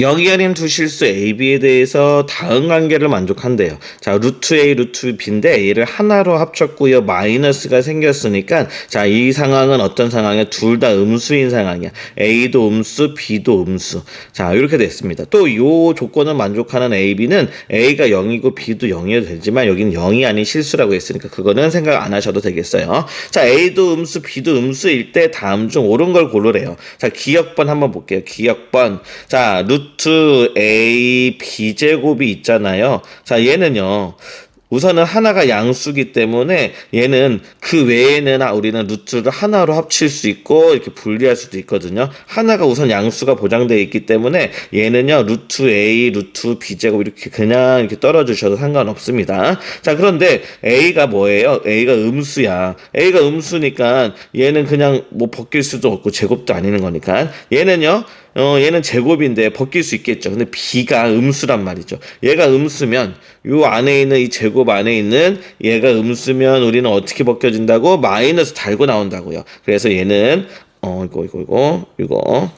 여기 아닌 두 실수 A, B에 대해서 다음 관계를 만족한대요. 자, 루트 A, 루트 B인데 얘를 하나로 합쳤고요. 마이너스가 생겼으니까 자, 이 상황은 어떤 상황이야? 둘 다 음수인 상황이야. A도 음수, B도 음수. 자, 이렇게 됐습니다. 또 요 조건을 만족하는 A, B는 A가 0이고 B도 0이어도 되지만 여기는 0이 아닌 실수라고 했으니까 그거는 생각 안 하셔도 되겠어요. 자, A도 음수, B도 음수일 때 다음 중 옳은 걸 고르래요. 자, 기억번 한번 볼게요. 기억번. 자, 루트 루트 a b제곱이 있잖아요. 자, 얘는요. 우선은 하나가 양수기 때문에 얘는 그 외에는 아, 우리는 루트를 하나로 합칠 수 있고 이렇게 분리할 수도 있거든요. 하나가 우선 양수가 보장되어 있기 때문에 얘는요 루트 a 루트 b 제곱 이렇게 그냥 이렇게 떨어주셔도 상관없습니다. 자 그런데 a가 뭐예요? a가 음수야. a가 음수니까 얘는 그냥 뭐 벗길 수도 없고 제곱도 아니는 거니까 얘는요 어, 얘는 제곱인데 벗길 수 있겠죠. 근데 b가 음수란 말이죠. 얘가 음수면 요 안에 있는 이 제곱 안에 있는 얘가 음수면 우리는 어떻게 벗겨진다고? 마이너스 달고 나온다고요. 그래서 얘는 어 이거 이거 이거 이거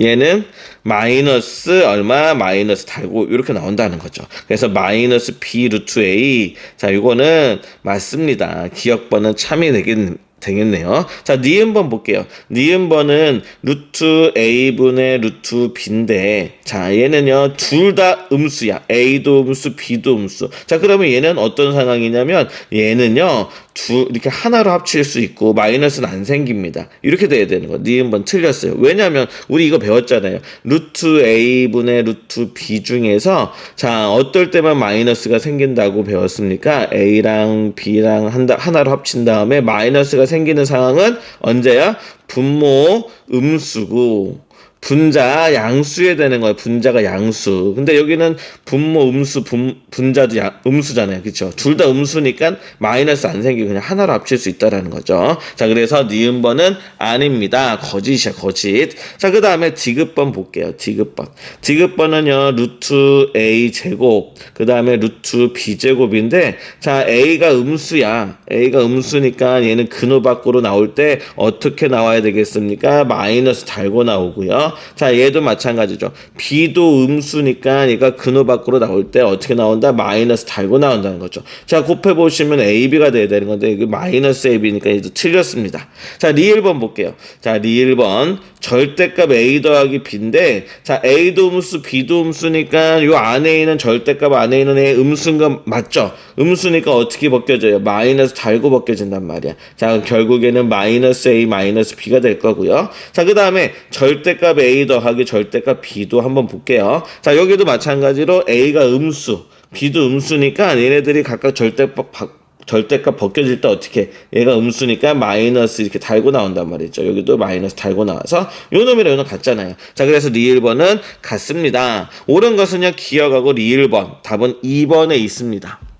얘는 마이너스 얼마 마이너스 달고 이렇게 나온다는 거죠. 그래서 마이너스 b 루트 a 자 이거는 맞습니다. 기억번은 참이 되겠 되겠네요. 자, 니은번 볼게요. 니은번은 루트 a분의 루트 b인데, 자, 얘는요, 둘 다 음수야. a도 음수, b도 음수. 자, 그러면 얘는 어떤 상황이냐면, 얘는요, 두, 이렇게 하나로 합칠 수 있고, 마이너스는 안 생깁니다. 이렇게 돼야 되는 거. 니은번 틀렸어요. 왜냐면, 우리 이거 배웠잖아요. 루트 a분의 루트 b 중에서, 자, 어떨 때만 마이너스가 생긴다고 배웠습니까? a랑 b랑 한다, 하나로 합친 다음에 마이너스가 생기는 상황은 언제야? 분모 음수고 분자 양수에 되는 거예요. 분자가 양수. 근데 여기는 분모 음수 분, 분자도 양, 음수잖아요. 그렇죠? 둘 다 음수니까 마이너스 안 생기고 그냥 하나로 합칠 수 있다라는 거죠. 자, 그래서 니은 번은 아닙니다. 거짓이야, 거짓. 자, 그다음에 디귿번 볼게요. 디귿번. 디귿번은요. 루트 a 제곱, 그다음에 루트 b 제곱인데 자, a가 음수야. a가 음수니까 얘는 근호 밖으로 나올 때 어떻게 나와야 되겠습니까? 마이너스 달고 나오고요. 자, 얘도 마찬가지죠. B도 음수니까 얘가 근호 밖으로 나올 때 어떻게 나온다? 마이너스 달고 나온다는 거죠. 자, 곱해 보시면 AB가 돼야 되는 건데, 이게 마이너스 AB니까 얘도 틀렸습니다. 자, 리일번 볼게요. 자, 리일번. 절대값 A 더하기 B인데, 자, A도 음수, B도 음수니까 요 안에 있는 절대값 안에 있는 애 음수인 거 맞죠? 음수니까 어떻게 벗겨져요? 마이너스 달고 벗겨진단 말이야. 자, 결국에는 마이너스 A, 마이너스 B가 될 거고요. 자, 그 다음에 절대값 A 더하기 절대값 B도 한번 볼게요. 자, 여기도 마찬가지로 A가 음수, B도 음수니까 얘네들이 각각 절대값 절대값 벗겨질 때 어떻게 얘가 음수니까 마이너스 이렇게 달고 나온단 말이죠. 여기도 마이너스 달고 나와서 요 놈이랑 요놈 같잖아요. 자 그래서 리일번은 같습니다. 옳은 것은요 기억하고 리일번 답은 2번에 있습니다.